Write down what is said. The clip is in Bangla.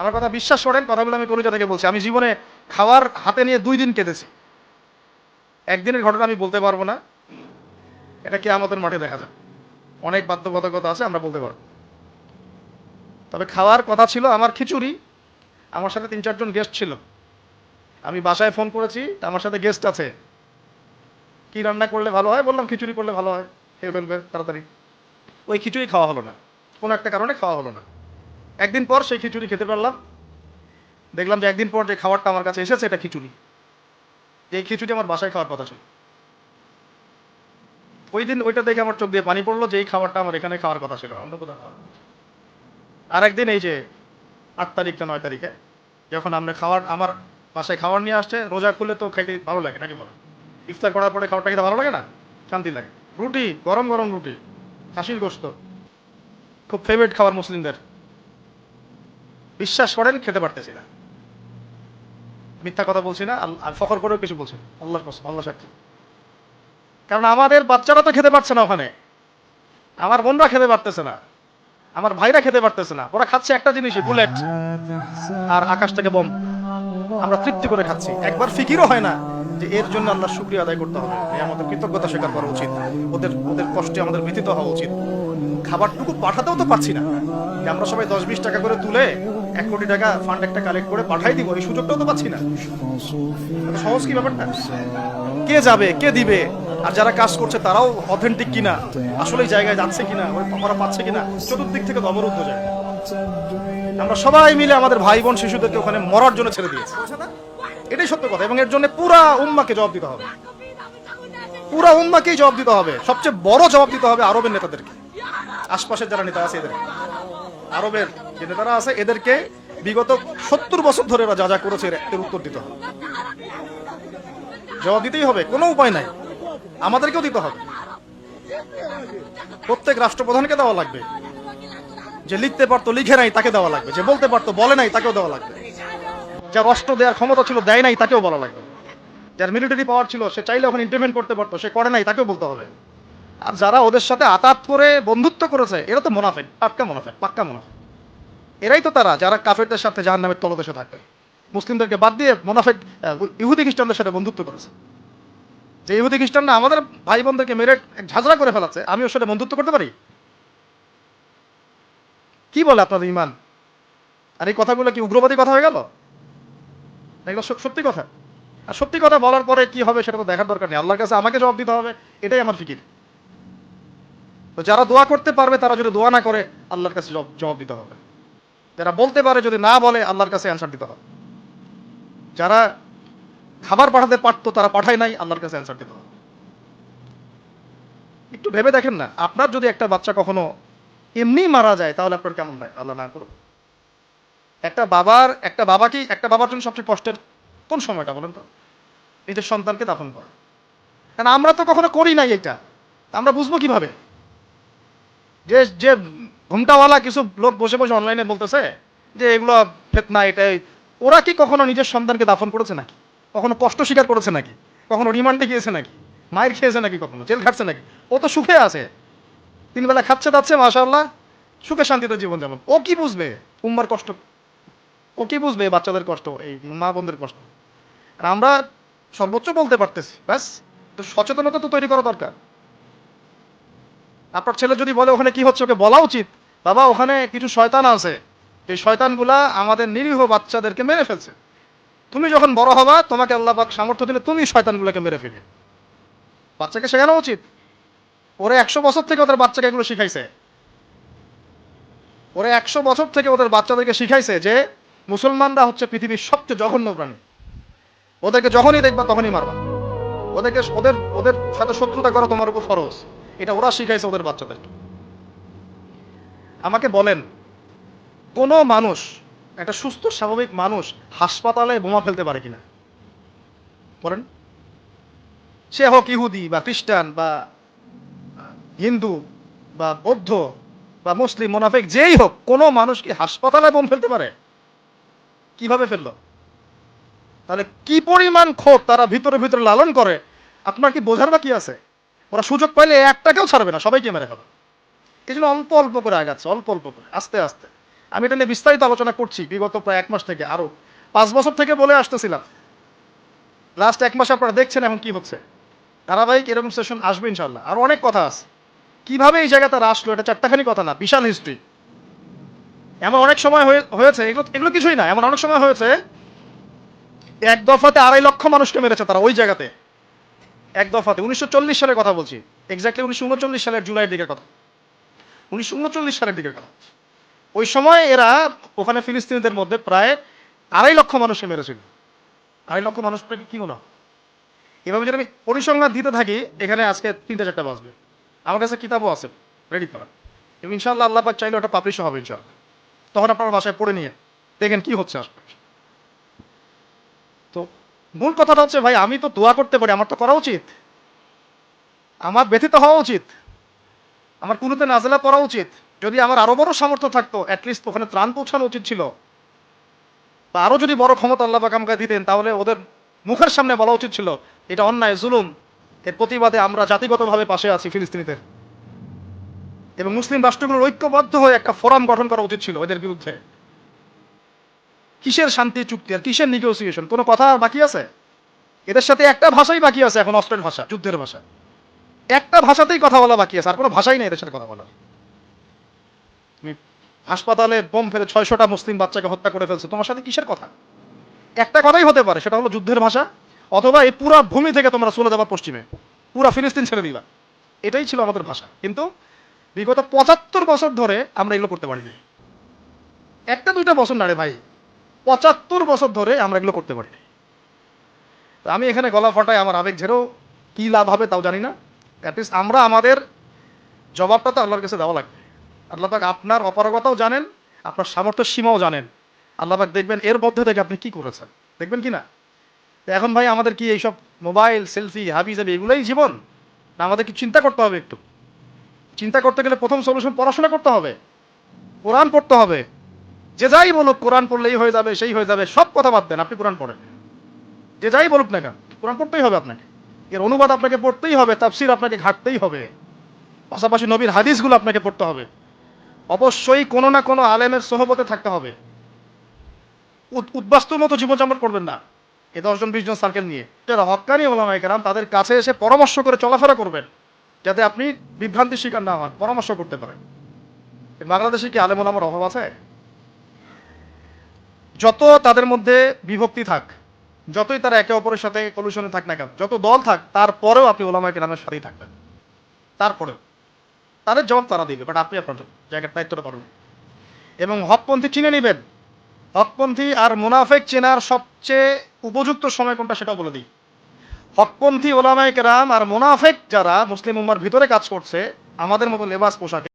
আমার কথা বিশ্বাস করেন কথাগুলো আমি কলিজা থেকে বলছি। আমি জীবনে খাওয়ার হাতে নিয়ে দুই দিন কেটেছি একদিনের ঘটনা আমি বলতে পারব না। এটা কি আমাদের মাঠে দেখা যায় অনেক বাধ্যবাধকতা আছে, আমরা বলতে পারব। তবে খাওয়ার কথা ছিল আমার খিচুড়ি। আমার সাথে তিন চারজন গেস্ট ছিল। আমি বাসায় ফোন করেছি আমার সাথে গেস্ট আছে। কি রান্না করলে ভালো হয়? বললাম, খিচুড়ি করলে ভালো হয়। খেয়ে ফেলবে তাড়াতাড়ি। ওই খিচুড়ি খাওয়া হলো না। কোনো একটা কারণে খাওয়া হলো না। একদিন পর সেই খিচুড়ি খেতে পারলাম। দেখলাম যে একদিন পর যে খাবারটা আমার কাছে এসেছে এটা খিচুড়ি। এই খিচুড়ি আমার বাসায় খাওয়ার কথা ছিল। ওই দিন ওইটা দেখে আমার চোখ দিয়ে পানি পড়ল যে এই খাবারটা আমার এখানে খাওয়ার কথা ছিল। অন্য আর একদিন এই যে আট তারিখ না নয় তারিখে যখন আমরা খাওয়ার আমার বাসায় খাবার নিয়ে আসছে, রোজা খুলে তো খাইতে ভালো লাগে, নাকি বলো? ইফতার করার পরে খাবারটা খেতে ভালো লাগে না? শান্তি লাগে। রুটি, গরম গরম রুটি, খাসির গোস্ত। খুব ফেভারিট খাবার মুসলিমদের। বিশ্বাস করেন, খেতে পারতেছি না। মিথ্যা কথা বলছি না আর ফখর করেও কিছু বলছি না। আল্লাহর আল্লাহ সাক্ষী। কারণ আমাদের বাচ্চারা তো খেতে পারছে না ওখানে। আমার বোনরা খেতে পারতেছে না। আমার ভাইরা খেতে পারতেছে না। ওরা খাচ্ছে একটা জিনিসই, বুলেট আর আকাশ থেকে বম। আমরা তৃপ্তি করে খাচ্ছি। একবার ফিকিরও হয় না যে এর জন্য আল্লাহ শুক্রিয়া আদায় করতে হবে। আমাদের কৃতজ্ঞতা স্বীকার করা উচিত। ওদের ওদের কষ্টে আমাদের ব্যথিত হওয়া উচিত। খাবারটুকু পাঠাতেও তো পারছি না। আমরা সবাই দশ বিশ টাকা করে তুলে এক কোটি টাকা ফান্ড একটা কালেক্ট করে পাঠাই দিব, এই সুযোগটাও তো পাচ্ছি না। সহজ কি ব্যাপারটা? কে যাবে, কে দিবে? আর যারা কাজ করছে তারাও অথেন্টিক কিনা? আসলে জায়গায় যাচ্ছে কিনা? ওরা পাচ্ছে কিনা? চতুর্দিক থেকে অবরুদ্ধ যায়। আমরা সবাই মিলে আমাদের ভাই বোন শিশুদেরকে ওখানে মরার জন্য ছেড়ে দিয়েছি। এটাই সত্য কথা, এবং এর জন্য পুরা উম্মাকে জবাব দিতে হবে। পুরা উম্মাকেই জবাব দিতে হবে। সবচেয়ে বড় জবাব দিতে হবে আরবের নেতাদেরকে। আশপাশের যারা নেতা আছে এদের। আরবের যে নেতারা আছে, এদেরকে বিগত সত্তর বছর ধরে এরা যা যা করেছে, এর উত্তর দিতে হবে। জবাব দিতেই হবে, কোনো উপায় নাই। আমাদেরকেও দিতে হবে। প্রত্যেক রাষ্ট্রপ্রধানকে দেওয়া লাগবে। যে লিখতে পারতো, লিখে নাই, তাকে দেওয়া লাগবে। যে বলতে পারতো, বলে নাই, তাকেও দেওয়া লাগবে। যার অস্ত্র দেওয়ার ক্ষমতা ছিল, দেয় নাই, তাকেও বলা লাগবে। যার মিলিটারি পাওয়ার ছিল, সে চাইলে ওখানে ইন্টারভেন করতে পারতো, সে করে নাই, তাকেও বলতে হবে। আর যারা ওদের সাথে আতাত করে, বন্ধুত্ব করেছে, এরা তো মোনাফেক, পাক্কা মোনাফেক পাক্কা মোনাফেক। এরাই তো তারা যারা কাফেরদের সাথে জাহান নামের তলদেশে থাকবে মুসলিমদেরকে বাদ দিয়ে মোনাফেক ইহুদি খ্রিস্টানদের সাথে বন্ধুত্ব করেছে। যে ইহুদি খ্রিস্টানরা আমাদের ভাই বোনদেরকে মেরে ঝাঁঝরা করে ফেলাচ্ছে আমি ওর সাথে বন্ধুত্ব করতে পারি? কি বলে আপনাদের ইমান? আর এই কথাগুলো কি উগ্রবাদী কথা হয়ে গেল? এগুলো সত্যি কথা। আর সত্যি কথা বলার পরে কি হবে সেটা তো দেখার দরকার নেই। আল্লাহর কাছে আমাকে জবাব দিতে হবে, এটাই আমার ফিকির। তো যারা দোয়া করতে পারবে, তারা যদি দোয়া না করে, আল্লাহর কাছে জবাব দিতে হবে। যারা বলতে পারে, যদি না বলে, আল্লাহর কাছে অ্যান্সার দিতে হবে। যারা খাবার পাঠাতে পারতো, তারা পাঠায় নাই, আল্লাহর কাছে অ্যান্সার দিতে হবে। একটু ভেবে দেখেন না, আপনার যদি একটা বাচ্চা কখনো এমনি মারা যায়, তাহলে আপনার কেমন হয়? আল্লাহ না করুন একটা বাবার, একটা বাবা কি, একটা বাবার জন্য সবচেয়ে কষ্টের কোন সময়টা বলেন তো? নিজের সন্তানকে দাফন করা। কারণ আমরা তো কখনো করি নাই এটা। আমরা বুঝব কীভাবে? যে যে ঘুমটাওয়ালা কিছু লোক বসে বসে অনলাইনে বলতেছে যে এগুলো ফেতনা এটাই ওরা কি কখনো নিজের সন্তানকে দাফন করেছে নাকি? কখনো কষ্ট স্বীকার করেছে নাকি? কখনো রিমান্ডে গিয়েছে নাকি? মায়ের খেয়েছে নাকি কখনো? জেল খাটছে নাকি? ও তো সুখে আছে। তিন বেলা খাচ্ছে দাচ্ছে, মাশাআল্লাহ, সুখে শান্তিতে জীবন যাপন ও কি বুঝবে? উম্মার কষ্ট। ও কি বুঝবে বাচ্চাদের কষ্ট, এই মা বোনদের কষ্ট? আর আমরা সর্বোচ্চ বলতে পারতেছি, ব্যাস। তো সচেতনতা তো তৈরি করা দরকার। আপনার ছেলে যদি বলে, ওখানে কি হচ্ছে? ওকে বলা উচিত? বাবা, ওখানে কিছু শয়তান আছে। এই শয়তানগুলা আমাদের নিরীহ বাচ্চাদেরকে মেরে ফেলছে। তুমি যখন বড় হবা, তোমাকে আল্লাহ পাক সামর্থ্য দিলে তুমি শয়তানগুলোকে মেরে ফেলে বাচ্চাকে শেখানো উচিত। ওরে একশো বছর থেকে ওদের বাচ্চাকে এগুলো শিখাইছে। ওরে একশো বছর থেকে ওদের বাচ্চাদেরকে শিখাইছে যে মুসলমানরা হচ্ছে পৃথিবীর সবচেয়ে জঘন্য প্রাণী। ওদেরকে যখনই দেখবা, তখনই মারবা। ওদেরকে, ওদের ওদের সাথে শত্রুতা করা তোমার উপর ফরজ। এটা ওরা শিখাইছে ওদের বাচ্চাদের আমাকে বলেন, কোনো মানুষ, একটা সুস্থ, স্বাভাবিক মানুষ হাসপাতালে বোমা ফেলতে পারে কিনা? বলেন। সে হোক ইহুদি বা খ্রিস্টান বা হিন্দু বা বৌদ্ধ বা মুসলিম, মোনাফেক, যেই হোক, কোনো মানুষ কি হাসপাতালে বোম ফেলতে পারে? কীভাবে ফেলল? তাহলে কি পরিমাণ ক্ষোভ তারা ভিতরে ভিতরে লালন করে? আপনার কি বোঝার বা কি আছে? ওরা সুযোগ পাইলে একটাকেও ছাড়বে না, সবাইকে মেরে ফেলবে এই অল্প অল্প করে আগাচ্ছে, অল্প অল্প করে, আস্তে আস্তে। আমি এটা নিয়ে বিস্তারিত আলোচনা করছি বিগত প্রায় এক মাস থেকে, আরও পাঁচ বছর থেকে বলে আসতেছিলাম। লাস্ট এক মাস আপনারা দেখছেন এখন কি হচ্ছে। ধারাবাহিক এরকম সেশন আসবে ইনশাল্লাহ আর অনেক কথা আছে। কীভাবে এই জায়গাতে তারা আসলো, এটা চারটাখানি কথা না, বিশাল হিস্ট্রি এমন অনেক সময় হয়ে- হয়েছে, এগুলো এগুলো কিছুই না, এমন অনেক সময় হয়েছে, এক দফাতে আড়াই লক্ষ মানুষকে মেরেছে তারা ওই জায়গাতে। এক দফাতে, উনিশশো চল্লিশ সালের কথা বলছি এক্স্যাক্টলি উনিশশো উনচল্লিশ সালের জুলাইয়ের দিকের কথা। উনিশশো উনচল্লিশ সালের দিকের কথা ওই সময় এরা ওখানে ফিলিস্তিনিদের মধ্যে প্রায় আড়াই লক্ষ মানুষকে মেরেছিল। আড়াই লক্ষ মানুষ কি হলো? এভাবে যদি আমি পরিসংখ্যান দিতে থাকি, এখানে আজকে তিনটা চারটা বাজবে। আমার কাছে কিতাবও আছে রেডি করা। এবং ইনশাল্লাহ আল্লাহ পাক চাইলে ওটা পাবলিশও হবে ইনশাল্লাহ তখন আপনার বাসায় পড়ে নিয়ে দেখেন কি হচ্ছে আসলে। তো মূল কথাটা হচ্ছে, ভাই, আমি তো দোয়া করতে পারি, আমার তো করা উচিত। আমার ব্যথিত হওয়া উচিত। আমার কোনোতে নাজেলা পড়া উচিত। যদি আমার আরও বড় সামর্থ্য থাকতো অ্যাটলিস্ট ওখানে ত্রাণ পৌঁছানো উচিত ছিল। বা আরও যদি বড় ক্ষমতা আল্লাহ পাক আমাকে দিতেন, তাহলে ওদের মুখের সামনে বলা উচিত ছিল, এটা অন্যায়, জুলুম। এর প্রতিবাদে আমরা জাতিগতভাবে পাশে আছি ফিলিস্তিনিদের। এবং মুসলিম রাষ্ট্রগুলোর ঐক্যবদ্ধ হয়ে একটা ফোরাম গঠন করা উচিত ছিল এদের বিরুদ্ধে। কিসের শান্তি, চুক্তি আর কিসের নিগোসিয়েশন কোনো কথা বাকি আছে? এদের সাথে একটা ভাষাই বাকি আছে এখন অস্ট্রেল ভাষা, যুদ্ধের ভাষা। একটা ভাষাতেই কথা বলা বাকি আছে, আর কোনো ভাষাই নেই এদের সাথে কথা বলার। তুমি হাসপাতালে বোম ফেলে ছয়শটা মুসলিম বাচ্চাকে হত্যা করে ফেলছে, তোমার সাথে কিসের কথা? একটা কথাই হতে পারে, সেটা হলো যুদ্ধের ভাষা, অথবা এই পুরা ভূমি থেকে তোমরা চলে যাবা পশ্চিমে, পুরা ফিলিস্তিন ছেড়ে দিবা। এটাই ছিল আমাদের ভাষা। কিন্তু বিগত পঁচাত্তর বছর ধরে আমরা এগুলো করতে পারিনি। একটা দুইটা বছর না রে ভাই, পঁচাত্তর বছর ধরে আমরা এগুলো করতে পারিনি। আমি এখানে গলা ফাটাই আমার আবেগ ঝেড়েও কি লাভ হবে তাও জানি না। অ্যাটলিস্ট আমরা আমাদের জবাবটা তো আল্লাহর কাছে দেওয়া লাগবে। আল্লাহ পাক আপনার অপারগতাও জানেন, আপনার সামর্থ্য সীমাও জানেন। আল্লাহ পাক দেখবেন এর মধ্যে থেকে আপনি কি করেছেন, দেখবেন কি না? এখন ভাই আমাদের কি এইসব মোবাইল, সেলফি, হাবি জাবি এগুলোই জীবন? না আমাদের কি চিন্তা করতে হবে একটু? চিন্তা করতে গেলে প্রথম সলিউশন পড়াশোনা করতে হবে, কোরআন পড়তে হবে। যে যাই বলুক কোরআন পড়লেই হয়ে যাবে, সেই হয়ে যাবে, সব কথা বাদ দেন, আপনি কোরআন পড়েন। যে যাই বলুক না কেন, কোরআন পড়তেই হবে আপনাকে। এর অনুবাদ আপনাকে পড়তেই হবে, তাফসির আপনাকে ঘাটতেই হবে। পাশাপাশি নবীর হাদিসগুলো আপনাকে পড়তে হবে। অবশ্যই কোনো না কোনো আলেমের সহবতে থাকতে হবে। উদ্বাস্তুর মতো জীবনযাপন করবেন না। এ দশজন, বিশ জন সার্কেল নিয়ে। হকানি ওলামাই কেরাম, তাদের কাছে এসে পরামর্শ করে চলাফেরা করবেন, যাতে আপনি বিভ্রান্তির শিকার না হন, পরামর্শ করতে পারেন। বাংলাদেশে কি আলেম ওলামার অভাব আছে? যত তাদের মধ্যে বিভক্তি থাক যতই তারা একে অপরের সাথে কলুশনে থাক না কেন, যত দল থাক, তারপরেও আপনি ওলামাই কেরামের সাথেই থাকবেন। তারপরেও। তাদের জবাব তারা দিবে বাট আপনি আপনার জায়গার দায়িত্বটা পারবেন এবং হকপন্থী চিনে নেবেন। হকপন্থী আর মুনাফেক চেনার সবচেয়ে উপযুক্ত সময় কোনটা সেটাও বলে দিই। হকপন্থী ওলামায় কেরাম আর মুনাফেক যারা মুসলিম উম্মার ভিতরে কাজ করছে, আমাদের মতো লেবাস পোশাকে